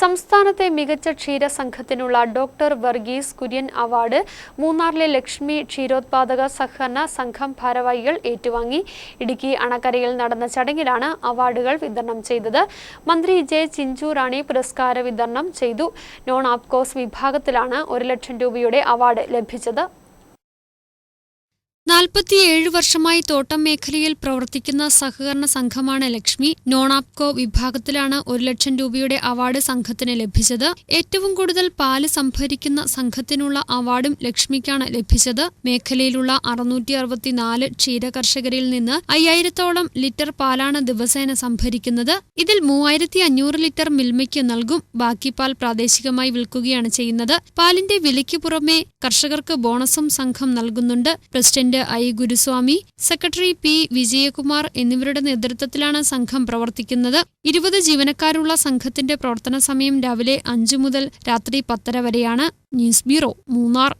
സംസ്ഥാനത്തെ മികച്ച ക്ഷീരസംഘത്തിനുള്ള ഡോക്ടർ വർഗീസ് കുര്യൻ അവാർഡ് മൂന്നാറിലെ ലക്ഷ്മി ക്ഷീരോത്പാദക സഹകരണ സംഘം ഭാരവാഹികൾ ഏറ്റുവാങ്ങി. ഇടുക്കി അണക്കരയിൽ നടന്ന ചടങ്ങിലാണ് അവാർഡുകൾ വിതരണം ചെയ്തത്. മന്ത്രി ജെ ചിഞ്ചു റാണി പുരസ്കാര വിതരണം ചെയ്തു. നോൺ ആപ്കോസ് വിഭാഗത്തിലാണ് ഒരു ലക്ഷം രൂപയുടെ അവാർഡ് ലഭിച്ചത്. നാൽപ്പത്തിയേഴ് വർഷമായി തോട്ടം മേഖലയിൽ പ്രവർത്തിക്കുന്ന സഹകരണ സംഘമാണ് ലക്ഷ്മി. നോണാപ്കോ വിഭാഗത്തിലാണ് ഒരു ലക്ഷം രൂപയുടെ അവാർഡ് സംഘത്തിന് ലഭിച്ചത്. ഏറ്റവും കൂടുതൽ പാൽ സംഭരിക്കുന്ന സംഘത്തിനുള്ള അവാർഡും ലക്ഷ്മിക്കാണ് ലഭിച്ചത്. മേഖലയിലുള്ള അറുന്നൂറ്റി അറുപത്തിനാല് ക്ഷീരകർഷകരിൽ നിന്ന് അയ്യായിരത്തോളം ലിറ്റർ പാലാണ് ദിവസേന സംഭരിക്കുന്നത്. ഇതിൽ മൂവായിരത്തി അഞ്ഞൂറ് ലിറ്റർ മിൽമയ്ക്ക് നൽകും. ബാക്കി പാൽ പ്രാദേശികമായി വിൽക്കുകയാണ് ചെയ്യുന്നത്. പാലിന്റെ വിലയ്ക്ക് പുറമെ കർഷകർക്ക് ബോണസും സംഘം നൽകുന്നുണ്ട്. President I Guruswamy secretary P Vijayakumar എന്നിവരുടെ നേതൃത്വത്തിലാണ് സംഘം പ്രവർത്തിക്കുന്നത്. ഇരുപത് ജീവനക്കാരുള്ള സംഘത്തിന്റെ പ്രവർത്തന സമയം രാവിലെ അഞ്ചു മുതൽ രാത്രി പത്തര വരെയാണ്. News bureau Munnar.